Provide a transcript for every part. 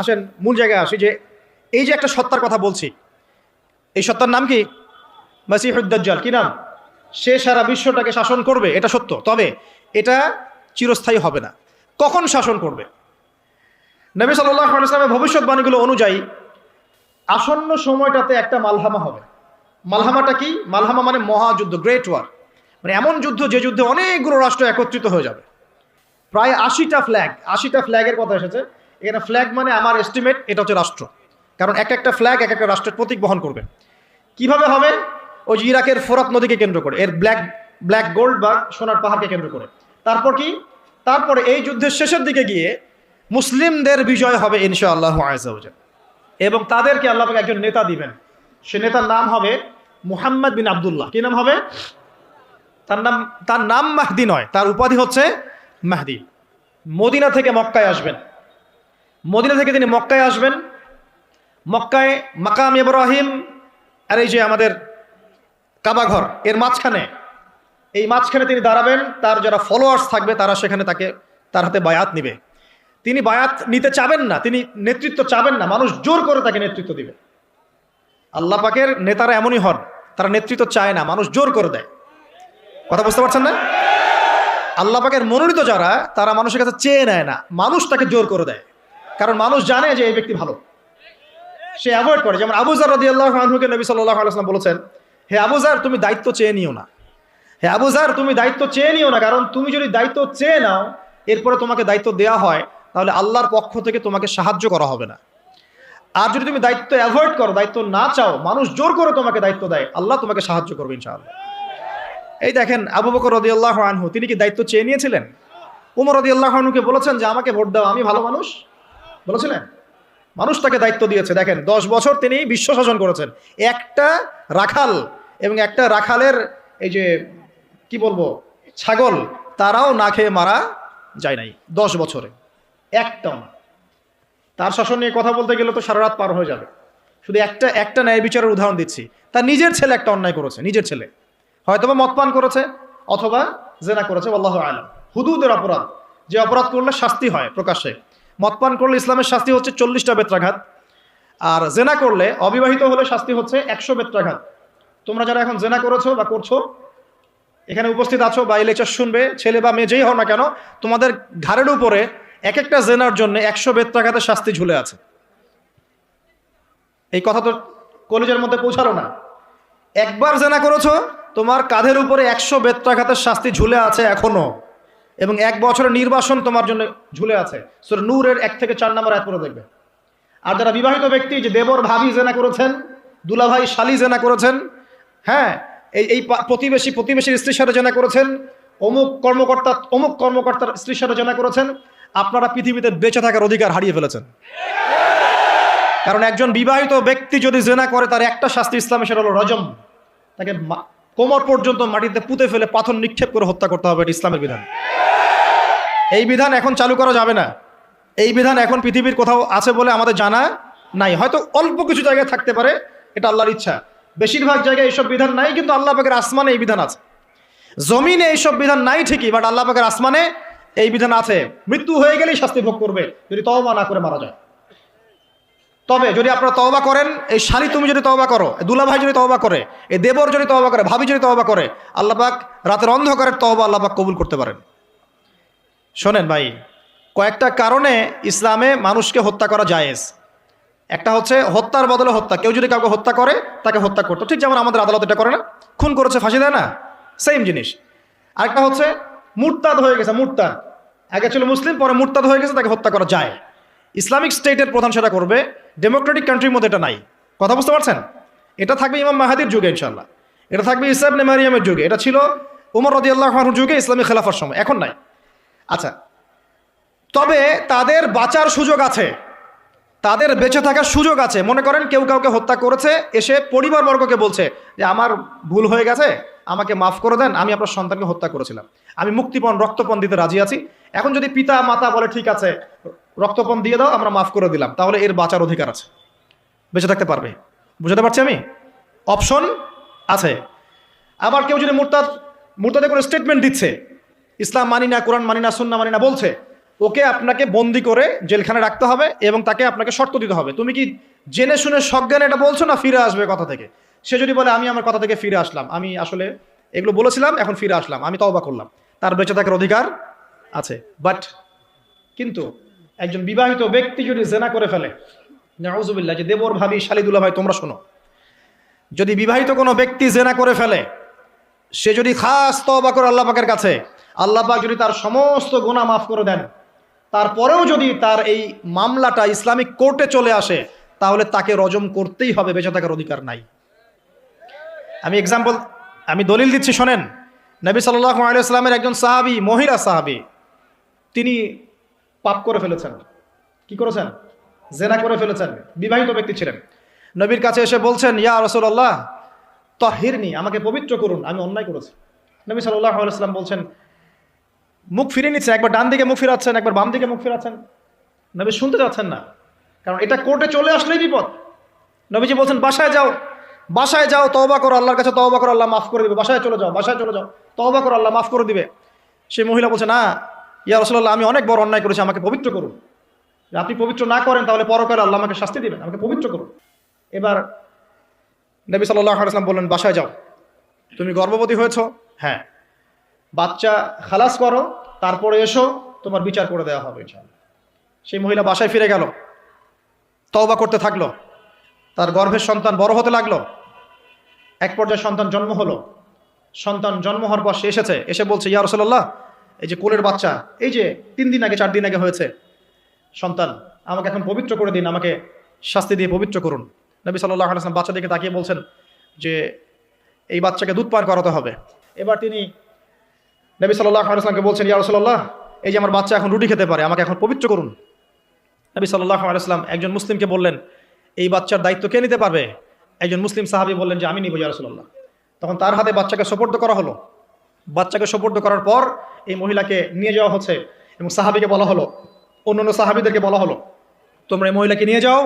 আসেন, মূল জায়গায় আসি যে এই যে একটা সত্তার কথা বলছি, এই সত্তার নাম কি? মাসিহুদ্দাজ্জাল। কি নাম? সে সারা বিশ্বটাকে শাসন করবে, এটা সত্য। তবে এটা চিরস্থায়ী হবে না। কখন শাসন করবে? নবী সাল্লাহ ভবিষ্যৎবাণীগুলো অনুযায়ী আসন্ন সময়টাতে একটা মালহামা হবে। মালহামাটা কি? মালহামা মানে মহাযুদ্ধ গ্রেট ওয়ার মানে এমন যুদ্ধ যে যুদ্ধে অনেকগুলো রাষ্ট্র একত্রিত হয়ে যাবে। প্রায় আশিটা ফ্ল্যাগ আশিটা ফ্ল্যাগের কথা এসেছে। এখানে ফ্ল্যাগ মানে আমার এস্টিমেট এটা হচ্ছে রাষ্ট্র। কারণ এক একটা ফ্ল্যাগ এক একটা রাষ্ট্রের প্রতীক বহন করবে। কীভাবে হবে? ওই ইরাকের ফোরাত নদীকে কেন্দ্র করে, এর ব্ল্যাক ব্ল্যাক গোল্ড বা সোনার পাহাড়কে কেন্দ্র করে। তারপর কি? তারপরে এই যুদ্ধের শেষের দিকে গিয়ে মুসলিমদের বিজয় হবে ইনশা আল্লাহ এবং তাদেরকে আল্লাহ একজন নেতা দিবেন। সে নেতার নাম হবে মুহাম্মদ বিন আবদুল্লাহ। কি নাম হবে? তার নাম তার নাম মাহদি নয়, তার উপাধি হচ্ছে মাহদি। মদিনা থেকে মক্কায় আসবেন। মদিনা থেকে তিনি মক্কায় আসবেন। মক্কায় মাকাম ইব্রাহিম আর এই যে আমাদের কাবাঘর এর মাঝখানে। এই মাঝখানে তিনি দাঁড়াবেন, তার যারা ফলোয়ার্স থাকবে, তারা সেখানে তাকে, তার হাতে বায়াত নিবে। তিনি বায়াত নিতে চাবেন না, তিনি নেতৃত্ব চাবেন না, মানুষ জোর করে তাকে নেতৃত্ব দিবে। আল্লাহ পাকের নেতারা এমনই হন, তারা নেতৃত্ব চায় না, মানুষ জোর করে দেয়। কথা বুঝতে পারছেন না? আল্লাহ পাকের মনোনীত যারা, তারা মানুষের কাছে চেয়ে নেয় না, মানুষ তাকে জোর করে দেয়। কারণ মানুষ জানে যে এই ব্যক্তি ভালো। সে অ্যাভয়েড করে। যেমন আবুজার রদি আল্লাহ আনহুকে নবী সাল্লাহ বলেছেন, হে আবুজার তুমি দায়িত্ব চেয়ে নিও না। হে আবুজার তুমি দায়িত্ব চেয়ে নিও না, কারণ তুমি যদি দায়িত্ব চেয়ে নাও, এরপরে তোমাকে দায়িত্ব দেওয়া হয়, তাহলে আল্লাহর পক্ষ থেকে তোমাকে সাহায্য করা হবে না। আর যদি তুমি দায়িত্ব অ্যাভয়েড করো, দায়িত্ব না চাও, মানুষ জোর করে তোমাকে দায়িত্ব দেয়, আল্লাহ তোমাকে সাহায্য করবে ইনশাআল্লাহ। এই দেখেন আবু বকর রদি আল্লাহ আনহু, তিনি কি দায়িত্ব চেয়ে নিয়েছিলেন? উমর রদি আল্লাহ আনহুকে বলেছেন যে, আমাকে ভোট দাও, আমি ভালো মানুষ। বলেছিলেন? মানুষ তাকে দায়িত্ব দিয়েছে। দেখেন, দশ বছর তিনি বিশ্ব শাসন করেছেন। একটা রাখাল এবং একটা রাখালের এই যে, কি বলব, ছাগল, তারাও না খেয়ে মারা যায় নাই দশ বছরে। একটাও না। তার শাসন নিয়ে কথা বলতে গেলে তো সারা রাত পার হয়ে যাবে। শুধু একটা একটা ন্যায় বিচারের উদাহরণ দিচ্ছি। তার নিজের ছেলে একটা অন্যায় করেছে, নিজের ছেলে। হয়তোবা মদপান করেছে, অথবা জেনা করেছে আল্লাহ আলম। হুদুদের অপরাধ। যে অপরাধ করলে শাস্তি হয় প্রকাশ্যে। মদপান করলে ইসলামের শাস্তি হচ্ছে চল্লিশটা বেত্রাঘাত। আর জেনা করলে, অবিবাহিত হলে শাস্তি হচ্ছে একশো বেত্রাঘাত। তোমরা যারা এখন জেনা করেছ বা করছ, এখানে উপস্থিত আছো বা এই লেকচার শুনবে, ছেলে বা মেয়ে যেই হও না কেন, তোমাদের ঘাড়ের উপরে এক একটা জেনার জন্য একশো বেত্রাঘাতের শাস্তি ঝুলে আছে। এই কথা তো কলেজের মধ্যে পৌঁছালো না। একবার জেনা করেছ, তোমার কাঁধের উপরে একশো বেত্রাঘাতের শাস্তি ঝুলে আছে এখনও। এবং এক বছরের নির্বাসন তোমার জন্য ঝুলে আছে। সুর নূরের এক থেকে চার নম্বর এক করে দেখবে। আর যারা বিবাহিত ব্যক্তি, যে দেবর ভাবি জেনা করেছেন, দুলাভাই শালি জেনা করেছেন হ্যাঁ এই এই প্রতিবেশী, প্রতিবেশীর স্ত্রীর সাথে জেনা করেছেন, অমুক কর্মকর্তা, অমুক কর্মকর্তার স্ত্রীর সাথে জেনা করেছেন, আপনারা পৃথিবীতে বেঁচে থাকার অধিকার হারিয়ে ফেলেছেন। কারণ একজন বিবাহিত ব্যক্তি যদি জেনা করে, তার একটা শাস্তি ইসলামে সেটা হলো রজম। তাকে কোমর পর্যন্ত মাটিতে পুঁতে ফেলে পাথর নিক্ষেপ করে হত্যা করতে হবে ইসলামের বিধান। এই বিধান এখন চালু করা যাবে না। এই বিধান এখন পৃথিবীর কোথাও আছে বলে আমাদের জানা নাই। হয়তো অল্প কিছু জায়গায় থাকতে পারে, এটা আল্লাহর ইচ্ছা। বেশিরভাগ জায়গায় এইসব বিধান নাই, কিন্তু আল্লাহ পাকের আসমানে এই বিধান আছে। জমিনে এইসব বিধান নাই ঠিকই বাট আল্লাহ পাকের আসমানে এই বিধান আছে। মৃত্যু হয়ে গেলেই শাস্তি ভোগ করবে, যদি তওবা না করে মারা যায়। তবে যদি আপনারা তওবা করেন, এই শালি তুমি যদি তওবা করো, এই দুলাভাই যদি তওবা করে, এই দেবর যদি তওবা করে, ভাবি যদি তওবা করে, আল্লাহ পাক রাতের অন্ধকারের তওবা আল্লাহ পাক কবুল করতে পারেন। শোনেন ভাই, কয়েকটা কারণে ইসলামে মানুষকে হত্যা করা জায়েজ। একটা হচ্ছে হত্যার বদলে হত্যা। কেউ যদি কাউকে হত্যা করে, তাকে হত্যা করতো। ঠিক যেমন আমাদের আদালত এটা করে না। খুন করেছে, ফাঁসি দেয় না। সেম জিনিস। আরেকটা হচ্ছে মুরতাদ হয়ে গেছে, মুরতাদ। আগে ছিল মুসলিম, পরে মুরতাদ হয়ে গেছে, তাকে হত্যা করা যায়। ইসলামিক স্টেটের প্রধান সেটা করবে ডেমোক্রেটিক কান্ট্রির মধ্যে এটা নাই। কথা বুঝতে পারছেন? এটা থাকবে ইমাম মাহাদির যুগে ইনশাল্লাহ এটা থাকবে ইসলাম মারিয়ামের যুগে। এটা ছিল উমর রদি আল্লাহ যুগে ইসলামী খেলাফার সময়। এখন নাই। আচ্ছা তবে তাদের বাঁচার সুযোগ আছে। তাদের বেঁচে থাকার সুযোগ আছে। মনে করেন কেউ কাউকে হত্যা করেছে, এসে পরিবারবর্গকে বলছে যে, আমার ভুল হয়ে গেছে, আমাকে মাফ করে দেন, আমি আপনার সন্তানকে হত্যা করেছিলাম। আমি মুক্তিপণ, রক্তপণ দিতে রাজি আছি। এখন যদি পিতা মাতা বলে, ঠিক আছে রক্তপণ দিয়ে দাও, আমরা মাফ করে দিলাম। তাহলে এর বাঁচার অধিকার আছে। বেঁচে থাকতে পারবে। বুঝাতে পারছি আমি? অপশন আছে। আবার কেউ যদি মুরতাদ মুরতাদে কোনো স্টেটমেন্ট দিচ্ছে, ইসলাম মানি না, কোরআন মানি না সুন্না মানি না বলছে, ওকে আপনাকে বন্দি করে জেলখানে রাখতে হবে এবং তাকে আপনাকে শর্ত দিতে হবে। তুমি কি জেনে শুনে সজ্ঞানে এটা বলছো না ফিরে আসবে কথা থেকে? সে যদি বলে, আমি আমার কথা থেকে ফিরে আসলাম। আমি আসলে এগুলো বলেছিলাম, এখন ফিরে আসলাম। আমি তওবা করলাম। তার বেঁচে থাকার অধিকার আছে। বাট কিন্তু একজন বিবাহিত ব্যক্তি যদি জেনা করে ফেলে, নাউজুবিল্লাহ, যে দেবর ভাবি শালিদুল্লাহ ভাই, তোমরা শোনো। যদি বিবাহিত কোনো ব্যক্তি জেনা করে ফেলে, সে যদি খাস তবা করে আল্লাহ পাকের কাছে, আল্লাহ পাক যদি তার সমস্ত গুণা মাফ করে দেন, তারপরেও যদি তার এই মামলাটা ইসলামিক কোর্টে চলে আসে, তাহলে তাকে রজম করতেই হবে, বেঁচে থাকার অধিকার নাই। আমি এক্সাম্পল আমি দলিল দিচ্ছি, শোনেন। নবী সাল্লাহ আলিয়াস্লামের একজন সাহাবি, মহিলা সাহাবি, তিনি পাপ করে ফেলেছেন। কি করেছেন? জেনা করে ফেলেছেন। বিবাহিত ব্যক্তি ছিলেন। নবীর কাছে এসে বলছেন, ইয়া রসুল্লাহ তহিরনি, আমাকে পবিত্র করুন, আমি অন্যায় করেছি। নবী আলাইসাল্লাম বলছেন, মুখ ফিরে নিচ্ছে, একবার ডান দিকে মুখ ফিরাচ্ছেন, একবার বাম দিকে মুখ ফিরাচ্ছেন। নবী শুনতে যাচ্ছেন না, কারণ এটা কোর্টে চলে আসলেই বিপদ। নবীজি বলছেন, বাসায় যাও বাসায় যাও, তওবা করো, আল্লাহর কাছে তওবা করো, আল্লাহ মাফ করে দিবে। বাসায় চলে যাও, বাসায় চলে যাও, তওবা করো, আল্লাহ মাফ করে দিবে। সেই মহিলা বলছে, না ইয়া রসল্লাহ আমি অনেক বড় অন্যায় করেছি, আমাকে পবিত্র করুন। আপনি পবিত্র না করেন, তাহলে পরকালে আল্লাহ আমাকে শাস্তি দিবেন, আমাকে পবিত্র করুন। এবার নবী সাল্লাহ আলাইসলাম বললেন, বাসায় যাও। তুমি গর্ভবতী হয়েছ? হ্যাঁ। বাচ্চা খালাস করো, তারপরে এসো, তোমার বিচার করে দেওয়া হবে সেই মহিলা বাসায় ফিরে গেল। তওবা করতে থাকল। তার গর্ভের সন্তান বড় হতে লাগল। এক পর্যায়ে সন্তান জন্ম হলো। সন্তান জন্ম হওয়ার পর সে এসেছে, এসে বলছে, ইয়া রসল্লাহ এই যে কোলের বাচ্চা, এই যে তিন দিন আগে, চার দিন আগে হয়েছে। সন্তান, আমাকে এখন পবিত্র করে দিন, আমাকে শাস্তি দিয়ে পবিত্র করুন। নবী সাল্লাহ বাচ্চা দিকে তাকিয়ে বলছেন যে, এই বাচ্চাকে দুধ পান করাতে হবে। এবার তিনি নবী সাল্লাহ আলাইসলামকে বলছেন, ইয়া রসল্লাহ এই যে আমার বাচ্চা এখন রুটি খেতে পারে, আমাকে এখন পবিত্র করুন। নবী সাল্লাহ আলাইসলাম একজন মুসলিমকে বললেন, এই বাচ্চার দায়িত্ব কে নিতে পারবে? একজন মুসলিম সাহাবি বললেন যে, আমি নিব, ইয়া রসল্লাহ তখন তার হাতে বাচ্চাকে সোপর্দ করা হলো। বাচ্চাকে সোপর্দ করার পর এই মহিলাকে নিয়ে যাওয়া হচ্ছে এবং সাহাবিকে বলা হলো অন্য অন্য সাহাবিদেরকে বলা হলো, তোমরা এই মহিলাকে নিয়ে যাও,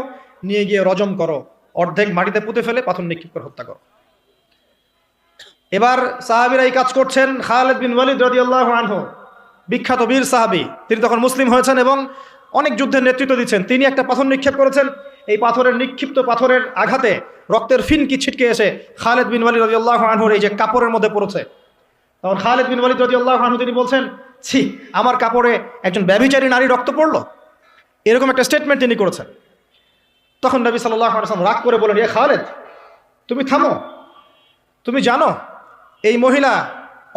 নিয়ে গিয়ে রজম করো, অর্ধেক মাটিতে পুঁতে ফেলে, পাথর নিক্ষেপ করে হত্যা করো। এবার সাহাবিরা এই কাজ করছেন খালেদ বিন ওয়ালিদ রদিয়াল্লাহ আনহু, বিখ্যাত বীর সাহাবি, তিনি তখন মুসলিম হয়েছেন এবং অনেক যুদ্ধের নেতৃত্ব দিচ্ছেন। তিনি একটা পাথর নিক্ষেপ করেছেন, এই পাথরের নিক্ষিপ্ত পাথরের আঘাতে রক্তের ফিনকি ছিটকে এসে খালেদ বিন ওয়ালিদ রদিয়াল্লাহ আনহুর এই যে কাপড়ের মধ্যে পড়েছে তখন খালেদ বিন ওয়ালিদ আল্লাহ আনহু তিনি বলছেন, ছি, আমার কাপড়ে একজন ব্যভিচারী নারী রক্ত পড়ল? এরকম একটা স্টেটমেন্ট তিনি করেছেন। তখন নবী সাল্লাহ আলসালাম রাগ করে বলেন এ খালেদ, তুমি থামো। তুমি জানো, এই মহিলা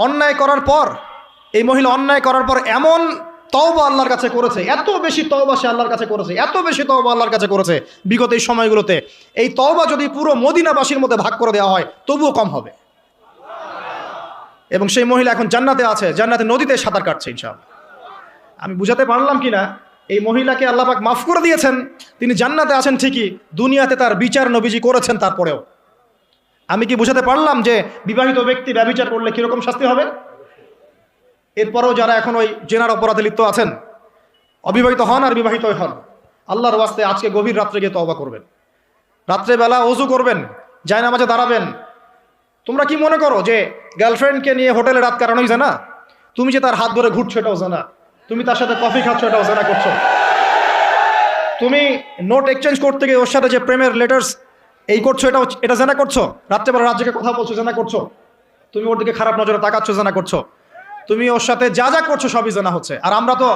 অন্যায় করার পর, এই মহিলা অন্যায় করার পর এমন তওবা আল্লাহর কাছে করেছে, এত বেশি তওবা সে আল্লাহর কাছে করেছে, এত বেশি তওবা আল্লাহর কাছে করেছে বিগত এই সময়গুলোতে। এই তওবা যদি পুরো মদিনাবাসীর মধ্যে ভাগ করে দেওয়া হয়, তবুও কম হবে। এবং সেই মহিলা এখন জান্নাতে আছে জান্নাতে নদীতে সাঁতার কাটছে ইনশাআল্লাহ। আমি বুঝাতে পারলাম কি না এই মহিলাকে আল্লাপাক মাফ করে দিয়েছেন, তিনি জান্নাতে আছেন ঠিকই, দুনিয়াতে তার বিচার নবীজি করেছেন তারপরেও। আমি কি বুঝাতে পারলাম যে বিবাহিত ব্যক্তি ব্যবচার করলে কীরকম শাস্তি হবে? এরপরেও যারা এখন ওই জেনার অপরাধে লিপ্ত আছেন, অবিবাহিত হন আর বিবাহিত হন, আল্লাহর ওয়াস্তে আজকে গভীর রাত্রে গিয়ে তবা করবেন। রাত্রেবেলা অজু করবেন যায় নামাজে দাঁড়াবেন তোমরা কি মনে করো যে গার্লফ্রেন্ডকে নিয়ে হোটেলে রাত কাটানোই জানা? তুমি যে তার হাত ধরে ঘুরছো এটাও জানা। তুমি তার সাথে কফি খাচ্ছ এটাও জানা করছ। তুমি নোট এক্সচেঞ্জ করতে গিয়ে ওর সাথে যে প্রেমের লেটার্স এই করছ, এটাও এটা জানা করছ? রাত্রেবেলা রাজ্যকে কথা বলছো জানা করছ? তুমি ওর দিকে খারাপ নজরে তাকাচ্ছ জানা করছ? তুমি ওর সাথে যা যা করছ সবই জানা হচ্ছে। আর আমরা তো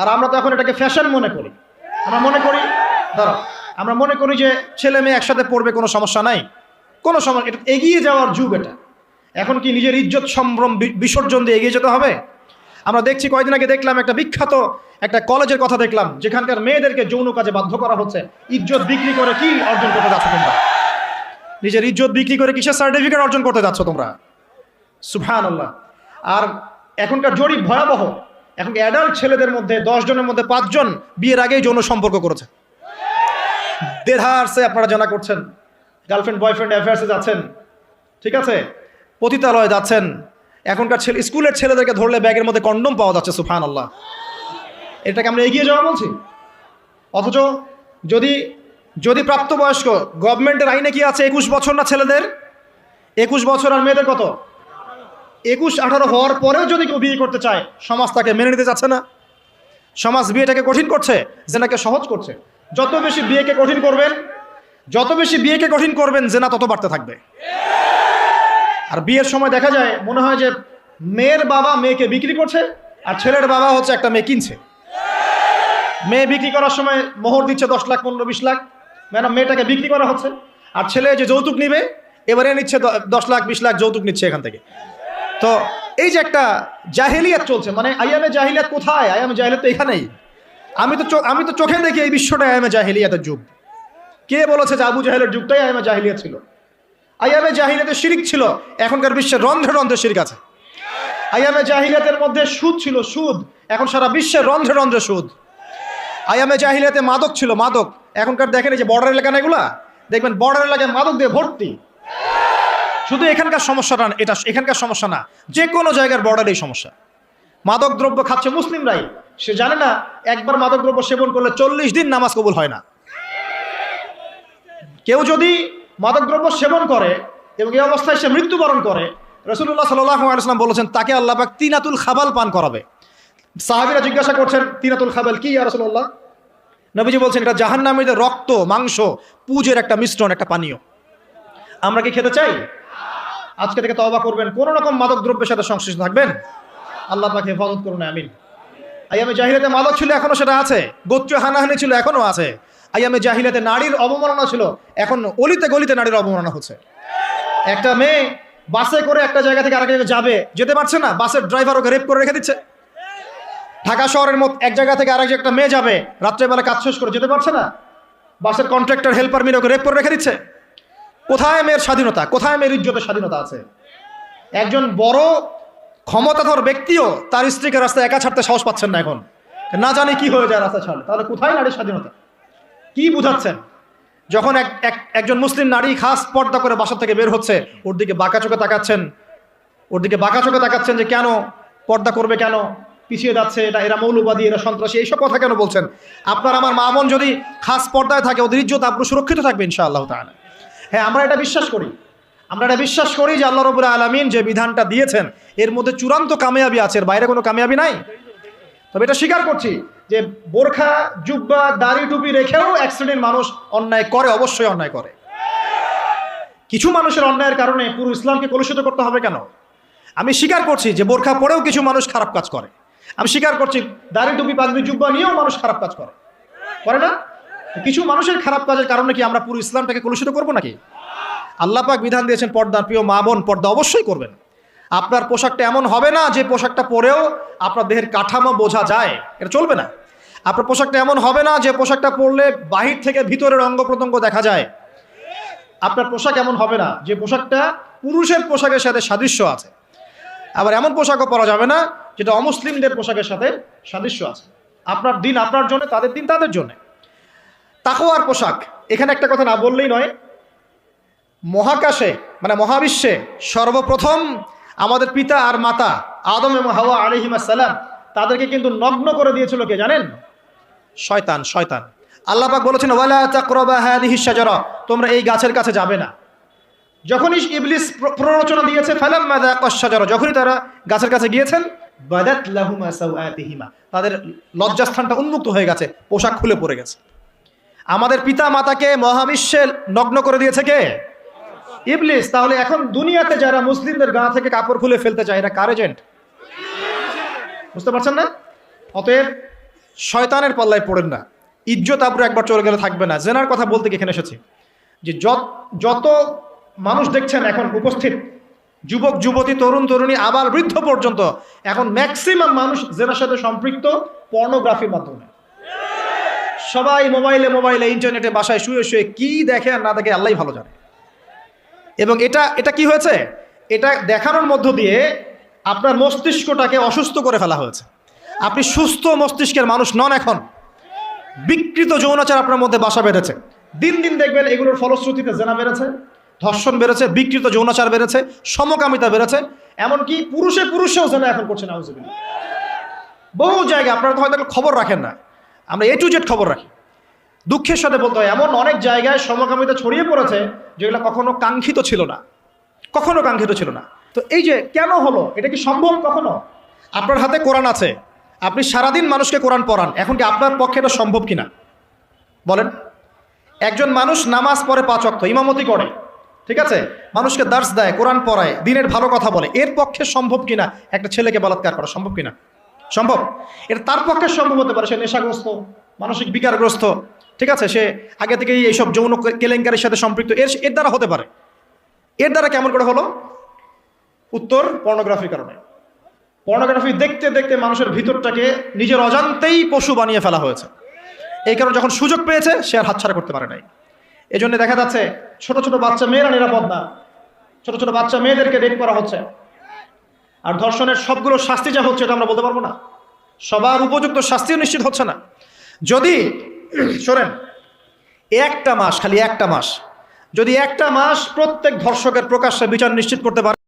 আর আমরা তো এখন এটাকে ফ্যাশন মনে করি। আমরা মনে করি ধরো আমরা মনে করি যে ছেলে মেয়ে একসাথে পড়বে কোনো সমস্যা নাই। কোনো সময় এটা এগিয়ে যাওয়ার যুগ এটা। এখন কি নিজের ইজ্জত সম্ভ্রম বিসর্জন দিয়ে এগিয়ে যেতে হবে? আমরা দেখছি কয়েকদিন আগে দেখলাম একটা বিখ্যাত একটা কলেজের কথা দেখলাম, যেখানকার মেয়েদেরকে যৌন কাজে বাধ্য করা হচ্ছে। ইজ্জত বিক্রি করে কি অর্জন করতে যাচ্ছ তোমরা? নিজের ইজ্জত বিক্রি করে কিসের সার্টিফিকেট অর্জন করতে যাচ্ছ তোমরা? সুফান আল্লাহ আর এখনকার জরিপ ভয়াবহ। এখন অ্যাডাল্ট ছেলেদের মধ্যে, দশ জনের মধ্যে পাঁচজন বিয়ের আগেই যৌন সম্পর্ক করেছে। দেধারসে আপনারা জানা করছেন। গার্লফ্রেন্ড বয়ফ্রেন্ড অ্যাফেয়ার্সে যাচ্ছেন। ঠিক আছে? পতিতালয়ে যাচ্ছেন। এখনকার ছেলে, স্কুলের ছেলেদেরকে ধরলে ব্যাগের মধ্যে কন্ডম পাওয়া যাচ্ছে সুফান আল্লাহ এটাকে আমরা এগিয়ে যাওয়া বলছি? অথচ যদি যদি প্রাপ্তবয়স্ক গভর্নমেন্টের আইনে কি আছে? একুশ বছর না ছেলেদের? একুশ বছর আর মেয়েদের কত? একুশ, আঠারো হওয়ার পরেও যদি কেউ বিয়ে করতে চায়, সমাজ তাকে মেনে নিতে চাচ্ছে না। সমাজ বিয়েটাকে কঠিন করছে, জেনাকে সহজ করছে। যত বেশি বিয়েকে কঠিন করবেন যত বেশি বিয়েকে কঠিন করবেন, জেনা তত বাড়তে থাকবে। আর বিয়ের সময় দেখা যায়, মনে হয় যে মেয়ের বাবা মেয়েকে বিক্রি করছে, আর ছেলের বাবা হচ্ছে একটা মেয়ে কিনছে। মেয়ে বিক্রি করার সময় মোহর দিচ্ছে দশ লাখ, পনেরো, বিশ লাখ। ম্যাডাম মেয়েটাকে বিক্রি করা হচ্ছে, আর ছেলে যে যৌতুক নিবে, এবারে নিচ্ছে দশ লাখ, বিশ লাখ যৌতুক নিচ্ছে এখান থেকে। তো এই যে একটা জাহেলিয়াত চলছে মানে আইয়ামে জাহিলিয়াত কোথায়? আইয়ামে জাহিলিয়াত তো এখানেই। আমি তো আমি তো চোখে দেখি এই বিশ্বটা আইয়ামে জাহিলিয়াতের যুগ। কে বলেছে যে আবু জাহেলের যুগটাই আইয়ামে জাহিলিয়াত ছিল? আইয়ামে জাহিলিয়াতে শিরিক ছিল, এখনকার বিশ্বের রন্ধ্রে রন্ধ্রে শিরিক আছে। আইয়ামে জাহিলিয়াতের মধ্যে সুদ ছিল, সুদ। এখন সারা বিশ্বের রন্ধ্রে রন্ধ্রে সুদ। আইয়ামে জাহিলিয়াতে মাদক ছিল, মাদক। এখনকার দেখেন এই যে বর্ডার এলাকা না এগুলা? দেখবেন বর্ডার এলাকায় মাদক দিয়ে ভর্তি। শুধু এখানকার সমস্যাটা এটা এখানকার সমস্যা না, যে কোনো জায়গার বর্ডারেই সমস্যা। মাদক দ্রব্য খাচ্ছে মুসলিমরাই। সে জানে না, একবার মাদক দ্রব্য সেবন করলে চল্লিশ দিন নামাজ কবুল হয় না। কেউ যদি মাদক দ্রব্য সেবন করে এবং এই অবস্থায় সে মৃত্যুবরণ করে রসুল্লাহ সাল্লাম বলেছেন, তাকে আল্লাহবাক তিনাতুল খাবাল পান করাবে। সাহাবিরা জিজ্ঞাসা করছেন, তিনাতুল খাবাল কি, ইয়া রসুল্লাহ নবীজি বলছেন, এটা জাহান জাহান্নামীদের রক্ত, মাংস, পুজের একটা মিশ্রণ, একটা পানীয়। আমরা কি খেতে চাই? আজকে থেকে তওবা করবেন, কোন রকম মাদক দ্রব্যের সাথে সংশ্লিষ্ট থাকবেন? আল্লাহ পাকে হেফাজত করুন, আমিন। আইয়ামে জাহিলাতে মাদক ছিল, এখনও সেটা আছে। গোত্রীয় হানাহানি ছিল, এখনও আছে। আইয়ামে জাহিলাতে নারীর অবমাননা ছিল। এখন অলিতে গলিতে নারীর অবমাননা হচ্ছে। একটা মেয়ে বাসে করে একটা জায়গা থেকে আরেক জায়গায় যাবে, যেতে পারছে না, বাসের ড্রাইভার ওকে রেপ করে রেখে দিচ্ছে। ঢাকা শহরের মত এক জায়গা থেকে আরেক একটা মেয়ে যাবে, রাত্রেবেলা কাজ শেষ করে যেতে পারছে না, বাসের কন্ট্রাক্টর হেল্পার মিলে ওকে রেপ করে রেখে দিচ্ছে। কোথায় মেয়ের স্বাধীনতা? কোথায় মেয়ের ইজ্জতের স্বাধীনতা আছে? একজন বড় ক্ষমতাধর ব্যক্তিও তার স্ত্রীকে রাস্তায় একা ছাড়তে সাহস পাচ্ছেন না এখন। না জানি কি হয়ে যায় রাস্তা ছাড়লে। তাহলে কোথায় নারীর স্বাধীনতা? কি বুঝাচ্ছেন? যখন এক, এক- একজন মুসলিম নারী খাস পর্দা করে বাসা থেকে বের হচ্ছে, ওর দিকে বাঁকা চোখে তাকাচ্ছেন। ওর দিকে বাঁকা চোখে তাকাচ্ছেন যে, কেন পর্দা করবে কেন? পিছিয়ে যাচ্ছে, এটা এরা মৌলবাদী, এরা সন্ত্রাসী, এইসব কথা কেন বলছেন? আপনার আমার মা বোন যদি খাস পর্দায় থাকে, ওদের ইজ্জত আপনার সুরক্ষিত থাকবে ইনশাআল্লাহ তাআলা। হ্যাঁ আমরা এটা বিশ্বাস করি। আমরা এটা বিশ্বাস করি যে আল্লাহ রবুল্লা আলমিন যে বিধানটা দিয়েছেন, এর মধ্যে চূড়ান্ত কামিয়াবি আছে, এর বাইরে কোনো কামিয়াবি নাই? তবে এটা স্বীকার করছি। যে বোরখা, জুব্বা, দাড়ি টুপি রেখেও এক শ্রেণির মানুষ অন্যায় করে, অবশ্যই অন্যায় করে। কিছু মানুষের অন্যায়ের কারণে পুরো ইসলামকে কলুষিত করতে হবে কেন? আমি স্বীকার করছি যে বোরখা পরেও কিছু মানুষ খারাপ কাজ করে। আমি স্বীকার করছি দাড়ি, টুপি পাগড়ি জুব্বা নিয়েও মানুষ খারাপ কাজ করে। করে না? কিছু মানুষের খারাপ কাজের কারণে কি আমরা পুরো ইসলামটাকে কলুষিত করব নাকি? আল্লাহ পাক বিধান দিয়েছেন, পর্দার প্রিয় মা বোন, পর্দা অবশ্যই করবেন। আপনার পোশাকটা এমন হবে না যে পোশাকটা পরেও আপনার দেহের কাঠামো বোঝা যায়। এটা চলবে না। আপনার পোশাকটা এমন হবে না যে পোশাকটা পরলে বাহির থেকে ভিতরের অঙ্গ প্রত্যঙ্গ দেখা যায়। আপনার পোশাক এমন হবে না যে পোশাকটা পুরুষের পোশাকের সাথে সাদৃশ্য আছে। আবার এমন পোশাকও পরা যাবে না যেটা অমুসলিমদের পোশাকের সাথে সাদৃশ্য আছে। আপনার দিন আপনার জন্য, তাদের দিন তাদের জন্য। তাকোয়ার পোশাক, এখানে একটা কথা না বললেই নয়। মহাকাশে মানে মহাবিশ্বে সর্বপ্রথম আমাদের পিতা আর মাতা আদম এবং হাওয়া আলহিমা সালাম তাদেরকে কিন্তু নগ্ন করে দিয়েছিল কে জানেন? শয়তান শয়তান। আল্লাহ পাক বলেছেন, ওয়ালা তাকরাবা হাদিহি শাজারা তোমরা এই গাছের কাছে যাবে না। যখনই ইবলিস প্ররোচনা দিয়েছে, ফালাম্মা যাকাশ শাজারা যখনই তারা গাছের কাছে গিয়েছেন, বাদাত লাহুমা সাওআতিহিমা তাদের লজ্জাস্থানটা উন্মুক্ত হয়ে গেছে, পোশাক খুলে পড়ে গেছে। আমাদের পিতা মাতাকে মহাবিশ্বে নগ্ন করে দিয়েছে কে? ইবলিস। তাহলে এখন দুনিয়াতে যারা মুসলিমদের গা থেকে কাপড় খুলে ফেলতে চায়, এরা কার এজেন্ট বুঝতে পারছেন না? অতএব শয়তানের পাল্লায় পড়েন না। ইজ্জত আবরু একবার চলে গেলে থাকবে না। জেনার কথা বলতে এখানে এসেছি। যে যত মানুষ দেখছেন এখন উপস্থিত, যুবক, যুবতী, তরুণ, তরুণী, আবার বৃদ্ধ পর্যন্ত, এখন ম্যাক্সিমাম মানুষ জেনার সাথে সম্পৃক্ত পর্নোগ্রাফির মাধ্যমে। সবাই মোবাইলে মোবাইলে ইন্টারনেটে বাসায় শুয়ে শুয়ে কি দেখে আর না দেখে আল্লাহ ভালো জানে। এবং এটা এটা কি হয়েছে? এটা দেখানোর মধ্য দিয়ে আপনার মস্তিষ্কটাকে অসুস্থ করে ফেলা হয়েছে। আপনি সুস্থ মস্তিষ্কের মানুষ নন এখন। বিকৃত যৌনাচার আপনার মধ্যে বাসা বেড়েছে দিন দিন দেখবেন এগুলোর ফলশ্রুতিতে জেনা বেড়েছে, ধর্ষণ বেড়েছে, বিকৃত যৌনাচার বেড়েছে, সমকামিতা বেড়েছে। এমনকি পুরুষে পুরুষেও জেনা এখন করছে না বহু জায়গায় আপনারা তো হয়তো খবর রাখেন না। আমরা এ টু জেড খবর রাখি। দুঃখের সাথে বলতে হয়, এমন অনেক জায়গায় সমকামিতা ছড়িয়ে পড়েছে যেগুলো কখনো কাঙ্ক্ষিত ছিল না। কখনো কাঙ্ক্ষিত ছিল না। তো এই যে কেন হলো? এটা কি সম্ভব কখনো? আপনার হাতে কোরআন আছে। আপনি সারাদিন মানুষকে কোরআন পড়ান, এখন কি আপনার পক্ষে এটা সম্ভব কিনা? বলেন। একজন মানুষ নামাজ পড়ে পাঁচ অক্ত ইমামতি করে, ঠিক আছে? মানুষকে দার্স দেয়, কোরআন পড়ায়, দিনের ভালো কথা বলে, এর পক্ষে সম্ভব কিনা? একটা ছেলেকে বলাৎকার করা, সম্ভব কিনা? সম্ভব। এটা তার পক্ষে সম্ভব হতে পারে, সে নেশাগ্রস্ত, মানসিক বিকারগ্রস্ত, ঠিক আছে? সে আগে থেকেই এইসব যৌন কেলেঙ্কারির সাথে সম্পৃক্ত, এর এর দ্বারা হতে পারে। এর দ্বারা কেমন করে হলো? উত্তর পর্নোগ্রাফির কারণে। পর্নোগ্রাফি দেখতে দেখতে মানুষের ভিতরটাকে নিজের অজান্তেই পশু বানিয়ে ফেলা হয়েছে। এই কারণে যখন সুযোগ পেয়েছে, সে আর হাতছাড়া করতে পারে নাই। এই জন্য দেখা যাচ্ছে ছোট ছোট বাচ্চা মেয়েরা নিরাপদ না। ছোট ছোট বাচ্চা মেয়েদেরকে রেপ করা হচ্ছে। আর ধর্ষণের সবগুলো শাস্তি যা হচ্ছে, এটা আমরা বলতে পারব না। সবার উপযুক্ত শাস্তিও নিশ্চিত হচ্ছে না। যদি, শোনেন, একটা মাস, খালি একটা মাস, যদি একটা মাস প্রত্যেক ধর্ষকের প্রকাশ্যে বিচার নিশ্চিত করতে পারে